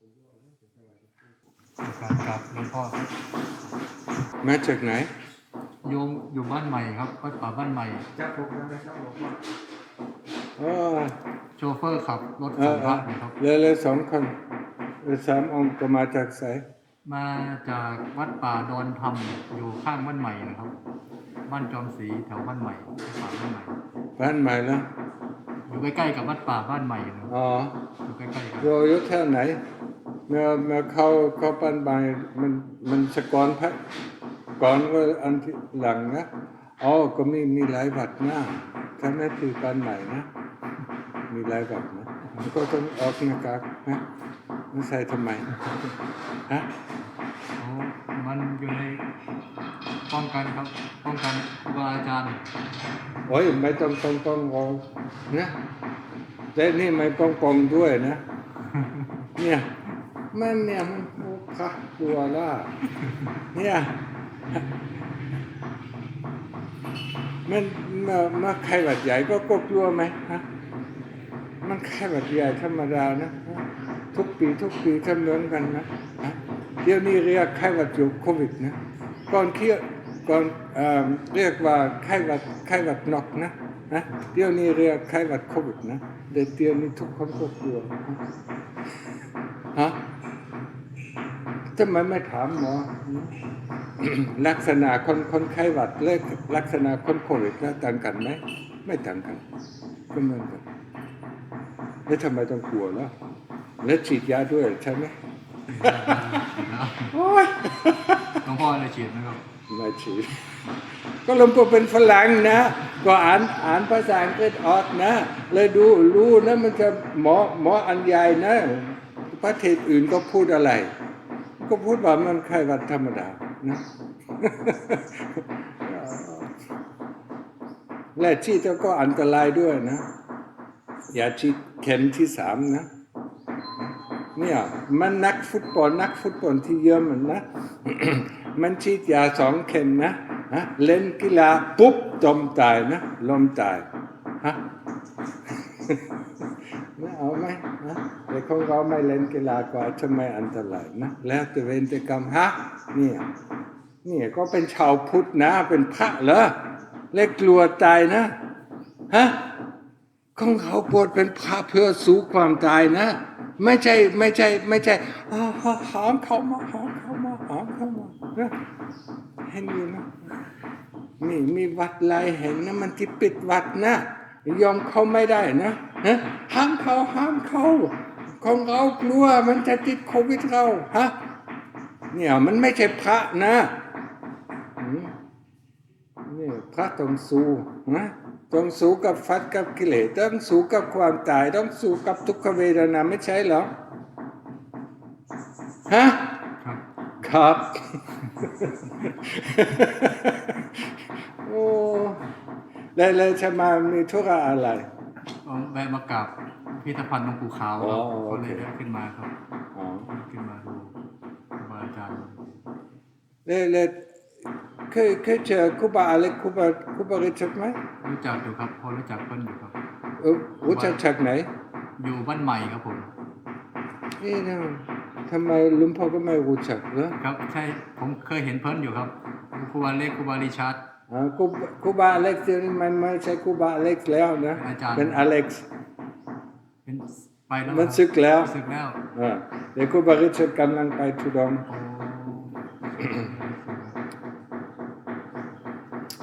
การกราบหลวงพ่อครับมาจากไหน โยมอยู่บ้านใหม่ครับวัดป่าบ้านใหม่จับผมนะครับหลวงพ่ออ๋อโชเฟอร์ขับรถเอส่องเอพระอนะครับ เลยเลยสองคนเลยสามองค์ก็มาจากไสมาจากวัดป่าดอนธรรมอยู่ข้างบ้านใหม่นะครับ บ้านจอมศรีแถวบ้านใหม่วัดป่าบ้านใหม่ บ้านใหม่แล้วอยู่ใกล้ๆกับวัดป่าบ้านใหม่นะครับอ๋ออยู่ใกล้ๆกันเราอยู่แถวไหน เมื่อเมื่อเข้าเข้าบ้านใหม่มันมันสกอนพระก่อนว่าอันที่หลังนะอ๋อก็มีมีหลายวัดนะถ้าไม่คือบ้านใหม่นะ มีหลายวัดนะมันก็ต้องออกหน้ากากนะมันใส่ทำไมฮะโอ้มันอยู่ในป้องกันครับป้องกันครูบาอาจารย์โอ้ยไม่ต้องต้องต้องงงนะแต่นี่ไม่ต้องปองด้วยนะ เนี่ย มันเนี่ยมันโอ้พระกลัวล่ะเนี่ยมันมามาไข้หวัดใหญ่ก็กกลัวไหมฮะมันไข้หวัดใหญ่ธรรมดานะ ทุกปีทุกปีทำเหมือนกันนะเดี๋ยวนี้เรียกไข้หวัดอยู่โควิดนะก่อนเคียก่อนเรียกว่าไข้หวัดไข้หวัดนอกนะนะเดี๋ยวนี้เรียกไข้หวัดโควิดนะเดี๋ยวนี้ทุกคนก็กลัวฮะ ทำไมไม่ถามหมอ ลักษณะคนคนไข้หวัดเลขลักษณะคนโควิดนะต่างกันไหมไม่ต่างกันก็เหมือนกันแล้วทำไมต้องกลัวล่ะแล้วฉีดยาด้วยใช่ไหมโอ้ยหลวงพ่อเลยฉีดนะครับไม่ฉีดก็หลวงปู่เป็นฝรั่งนะ ก็อ่านอ่านภาษาอังกฤษออกนะ เลยดูรู้นะมันจะหมอหมออันใหญ่นะประเทศอื่นก็พูดอะไร ก็พูดว่ามันไข้หวัดธรรมดานะและฉีดก็อันตรายด้วยนะ อย่าฉีดเข็มที่สามนะ เนี่ยมันนักฟุตบอลนักฟุตบอลที่เยอะมันนะ มันฉีดยาสองเข็มนะฮะเล่นกีฬาปุ๊บจมตายนะล้มตายฮะ เอาไหมฮะแต่ของเราไม่เล่นกีฬาก็อาจะไม่อันตรายนะ แล้วแต่เวรแต่กรรมฮะเนี่ยเนี่ยก็เป็นชาวพุทธนะ เป็นพระเหรอเล็กกลัวตายนะฮะของเขาบวชเป็นพระเพื่อสู้ความตายนะ ไม่ใช่ไม่ใช่ไม่ใช่หามเขามาหามเขามาหามเขามาเห็นอยู่นะมีมีวัดลายแห่งนะมันที่ปิดวัดนะยอมเขาไม่ได้นะ ฮะห้ามเขาห้ามเขาของเรากลัวมันจะติดโควิดเราฮะเนี่ยมันไม่ใช่พระนะอืมนี่พระต้องสู้นะต้องสู้กับฟัดกับกิเลสต้องสู้กับความตายต้องสู้กับทุกขเวทนาไม่ใช่เหรอฮะครับครับ โอ้แล้วแล้วจะมามีธุระอะไร เอาแวะมากราบพิพิธภัณฑ์หลวงปู่ขาวครับอ๋อโอก็เคเลยได้ขึ้นมาครับอ๋อขึ้นมาดูครูบาอาจารย์แล้วแล้วเคยเคยเจอครูบาอะไรครูบาครูบาริชัดไหมรู้จักอยู่ครับพอรู้จักเพิ่นอยู่ครับ เออรู้จักจากไหนอยู่บ้านใหม่ครับผม เอ๊ะนะทำไมลุงพ่อก็ไม่รู้จักเหรอ ครับใช่ผมเคยเห็นเพิ่นอยู่ครับครูบาเล็กครูบาริชาร์ดอ่า ครูครูบาอเล็กซ์เดี๋ยวนี้มันไม่ใช่ครูบาอเล็กซ์แล้วนะอาจารย์เป็นอเล็กซ์เป็นไปแล้วมันศึกแล้วศึกแล้วอ่าเดี๋ยวครูบาริชัดกำลังไปทุดงค์โอ้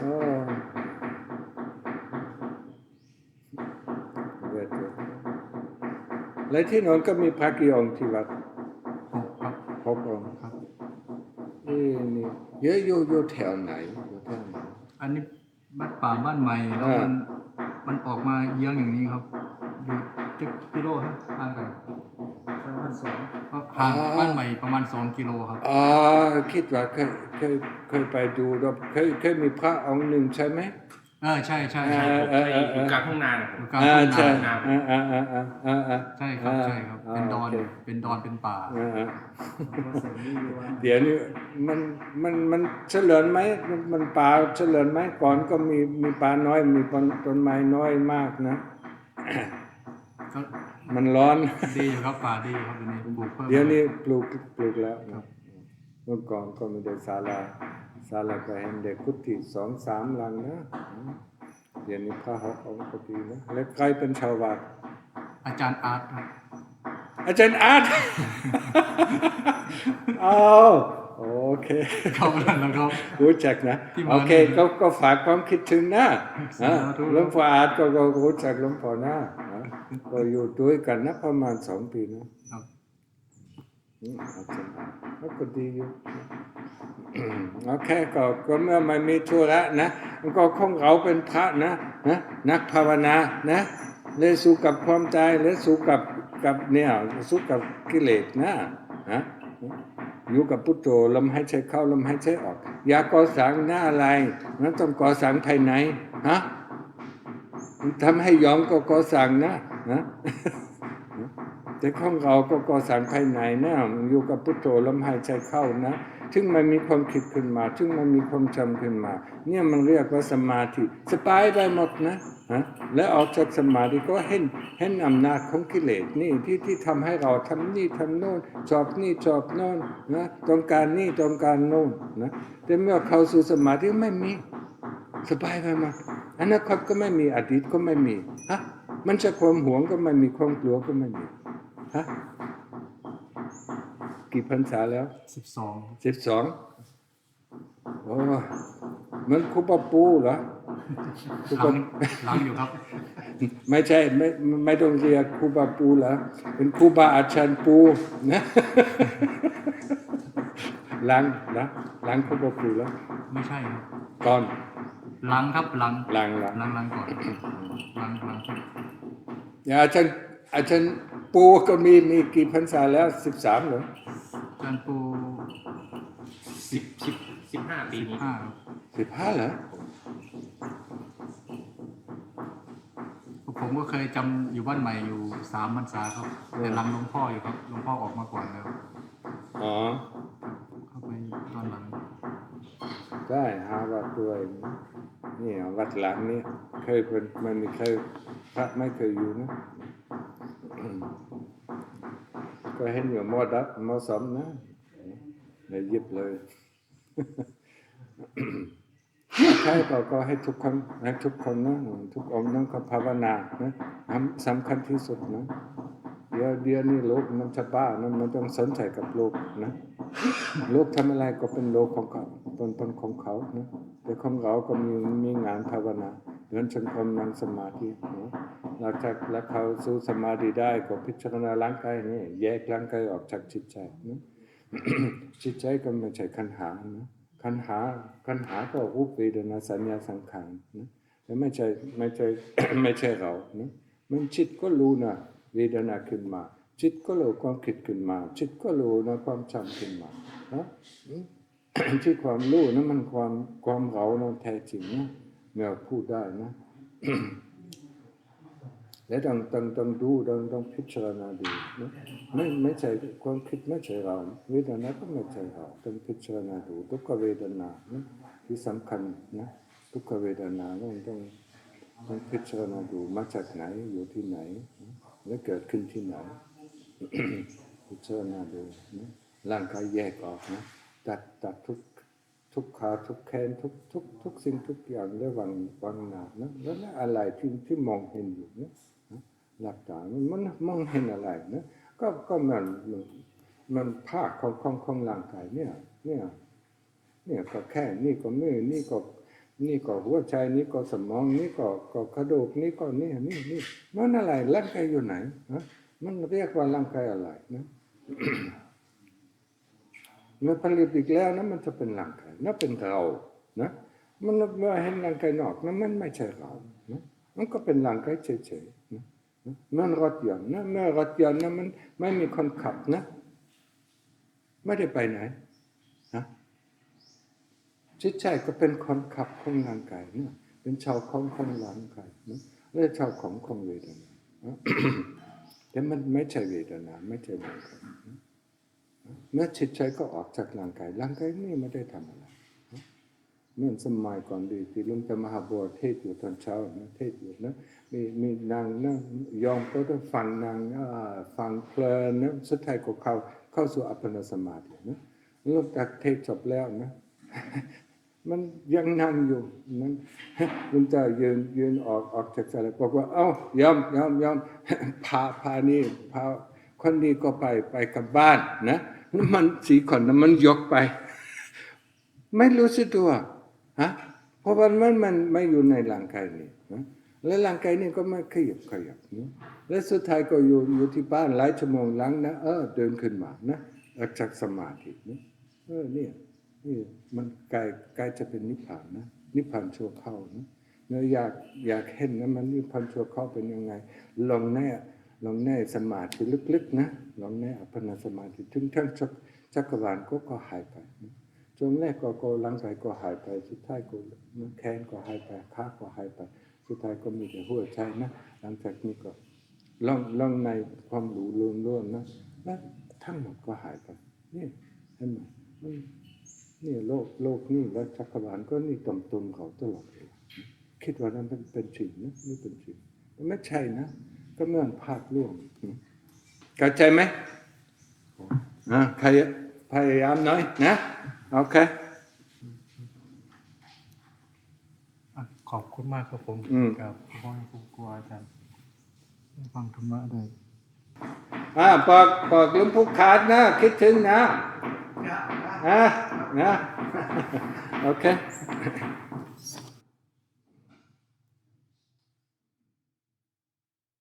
โอ้เวทเวทและที่โนนก็มีพระกี่องค์ที่วัดหกครับหกองค์ครับเอ้นี่เยอะอยู่อยู่แถวไหน อยู่แถวไหนอันนี้บ้านป่าบ้านใหม่แล้วอ่ามัมันมันออกมาเยื้องอย่างนี้ครับอยู่จิกกิโลครับห่างกันประมาณสองห่างบ้านใหม่ประมาณสองกิโลครับอ๋อคิดว่าเคยเคยเคยไปดูแล้วเคยเคยมีพระองค์หนึ่งใช่ไหม เออใช่ใช่อ่าใช่เออเออเอออยู่กลางทุ่งนาน่ะอยู่กลางอ่าทุ่งใช่นาอ่าอ่าอ่าอ่าอ่าอ่าใช่ครับใช่ครับ เป็นดอนโคเป็นดอนเป็นป่าอ่าอ่าเดี๋ยวนี้มันมันมันเฉลินไหมมันมันป่าเฉลินไหมก่อนก็มีมีป่าน้อยมีต้นต้นไม้น้อยมากนะก็มันร้อนดีอยู่ครับป่าดีครับเดี๋ยวนี้ปลูกเพิ่มเดี๋ยวนี้ปลูกปลูกแล้วนะเมื่อก่อนก็มีแต่ศาลา ศาลาก็เห็นเด็กกุฏิสองสามหลังนะเดี๋ยวนี้พระหอกองก็ดีนะแล้วใครเป็นชาวบ้านอาจารย์อาร์ตครับอาจารย์อาร์ตเอาโอเคเข้ามาแล้วครับรู้จักนะที่มาโอเคก็ก็ฝากความคิดถึงนะสานะธุหลวงพ่ออาร์ตก็ก็รู้จักหลวงพ่อนะนะก็อยู่ด้วยกันนะประมาณสองปีนะ ครับอืมอาจารย์ก็ดีอยู่โอเคก็ก็เมื่อไม่มีธุระนะมันก็คงเราเป็นพระนะนะนักภาวนานะเลยสู้กับความใจและสู้กับกับเนี่ยสู้กับกิเลสนะนะอยู่กับพุทโธลมหายใจเข้าลมหายใจออก อย่าก่อสังหน้าอะไรนั้นต้องก่อสังภายในฮะทำให้ยอมก็ก่อสังนะนะ แต่ของเราก็ก่อสังภายในนะอยู่กับพุทโธลมหายใจเข้านะถึงมันมีความคิดขึ้นมา ถึงมันมีความจำขึ้นมา เนี่ยมันเรียกว่าสมาธิสบายไปหมดนะฮะและออกจากสมาธิก็เห็นเห็นอำนาจของกิเลสนี่ที่ที่ทำให้เราทำนี่ทำโน่นชอบนี่ชอบโน่นนะต้องการนี่ต้องการโน่นนะแต่เมื่อเข้าสู่สมาธิไม่มีสบายไปหมดอนาคตก็ไม่มีอดีตก็ไม่มีฮะมันจะความหวงก็ไม่มีความกลัวก็ไม่มี ฮะกี่พรรษาแล้วสิบสองสิบสองโอ้เหมันครูบาปูเหรอครูหลับางหลังอยู่ครับ ไม่ใช่ไม่ไม่ต้องเรียกครูบาปูเหรอเป็นครูบาอาจารย์ปูนะหลังนะหลังครูบาปูแล้วไม่ใช่ครับก่อนหลังครับหลังหลังหลังหลังหลังก่อนหลังหลังครับอย่างอาจารย์อาจารย์ ปูก็มีมีกี่พรรษาแล้วสิบสามเหรออาจารย์ปูสิบสิบสิบห้าปีนี้ห้าครับสิบห้าเหรอผมก็เคยจำอยู่บ้านใหม่อยู่สามพรรษาครับแต่หลังหลวงพ่ออยู่ครับหลวงพ่อออกมาก่อนแล้ว อ๋อ เข้าไปตอนหลังได้หาวัดด้วยนี่วัดหลังนี้เคยเป็นมันมีเคยพระไม่เคยอยู่นะ ก็เห็นอยู่มอดับมอสมนะเลยหยิบเลยใช่ก็ก็ให้ทุกคนให้ทุกคนนะทุกองค์นั่งก็ภาวนานะสำคัญที่สุดนะเดี๋ยวเดี๋ยวนี้โลกมันจะบ้านะมันต้องสนใจกับโลกนะโลกทำอะไรก็เป็นโลกของเขาเป็นเป็นของเขานะแต่ของเราก็มีมีงานภาวนาเดินจงกรมนั่งสมาธินะ หลังจาแล้วเขาสู่สมาธิได้ก็พิจารณาร่างกายนี่แยกร่างกายออกจากจิตใจนะจิตใจก็ไม่ใช่ขันหานะขันหาขันหาก็รูปเวทนาสัญญาสังขารนะแต่ไม่ใช่ไม่ใช่ไม่ใช่เรานะมันจิตก็รู้นะเวทนาขึ้นมา จิตก็รู้ความคิดขึ้นมา จิตก็รู้นะความจำขึ้นมานะที่ความรู้นะมันความความเรานะแท้จริงนะเมื่อพูดได้นะ และต้องต้องต้องดูต้องต้องพิจารณาดูนะไม่ไม่ใช่ความคิดไม่ใช่เรา เวทนาก็ไม่ใช่เราต้องพิจารณาดูทุกขเวทนานะที่สำคัญนะทุกขเวทนาต้องต้องต้องพิจารณาดูมาจากไหนอยู่ที่ไหน และเกิดขึ้นที่ไหนพิจารณาดูนะร่างกายแยกออกนะตัดตัดทุกทุกขาทุกแขนทุกทุกทุกสิ่งทุกอย่างและวางวางหนานะแล้วอะไรที่ที่มองเห็นอยู่นะ หลับตามันมันมองเห็นอะไรนะก็ก็มันมันภาคของของของร่างกายเนี่ย เนี่ยเนี่ยก็แค่นี่ก็มือนี่ก็ นี่ก็หัวใจนี่ก็สมองนี่ก็ก็กระดูกนี่ก็นี่นี่นี่มันอะไรร่างกายอยู่ไหนนะมันเรียกว่าร่างกายอะไรนะเมื่อผลิตอีกแล้วนะมันจะเป็นร่างกายนั่นเป็นเรานะมันเมื่อเห็นร่างกายนอกนั้นมันไม่ใช่เรานะมันก็เป็นร่างกายเฉยๆนะ มันรถยนต์นะเมื่อรถยนต์นะมันไม่มีคนขับนะ ไม่ได้ไปไหนนะจิตใจก็เป็นคนขับของร่างกายเนะเป็นชาวของของร่างกายนะและชาวของของเวทนาแต่มันไม่ใช่เวทนาไม่ใช่ร่างกายเมื่อจิตใจก็ออกจากร่างกายร่างกายนี่ไม่ได้ทำอะไร เมื่อนสมัยก่อนดีที่ลุงจะมหาบัวเทศอยู่ตอนเช้านะเทศอยู่นะมีมีนางนะยอมก็ต้องฟังนางฟังเพลินนะสุดท้ายก็เข้าเข้าสู่อัปปนาสมาธินะลุงจากเทศจบแล้วนะมันยังนั่งอยู่นั้นลุงจะยืนยืนออกออกจากศาลาบอกว่า เอ้ายอมยอมยอมพาพานี่พาคนนี้ก็ไปไปกลับบ้านนะแล้วมันสีคนนั้นมันยกไป ไม่รู้สึกตัว ฮะเพราะว่ามันมันไม่อยู่ในร่างกายนี่นะและร่างกายนี่ก็ไม่ขยับขยับนะและสุดท้ายก็อยู่อยู่ที่บ้านหลายชั่วโมงหลังนะเออเดินขึ้นมานะออกจากสมาธินะเออเนี่ยนี่มันกล้ใกล้จะเป็นนิพพานนะนิพพานชั่วเข้าวนะเนื้ออยากอยากเห็นนะมันนิพพานชั่วเข้าวเป็นยังไง ลองแน่ลองแน่สมาธิลึกๆนะลองแน่อัปปนาสมาธิถึงทั้งจักจักรวาลก็ก็หายไปนะ ช่วงแรกก็โก็ร่างกายก็หายไป สุดท้ายก็แขนก็หายไปขาก็หายไป สุดท้ายก็มีแต่หัวใจนะ หลังจากนี้ก็ล่องล่องในความรู้ล้วนนะแล้วทั้งหมดก็หายไปนี่เห็นไหมนี่โลกโลกนี่แล้วจักรวาลก็นี่ต่ำตุมเขาตลอดเลยคิดว่านั้นเป็นเป็นจริงนะไม่เป็นจริงไม่ใช่นะ ก็เมื่อนภาพล่วงเข้าใจไหมอะพยพยายามหน่อยนะ โอเคอะขอบคุณมากครับผมอืมกับพ่อครูครูอาจารย์ได้ฟังธรรมะได้ อ่าบอกบอกลุงผู้ขาดนะ คิดถึงนะอะนะ โอเค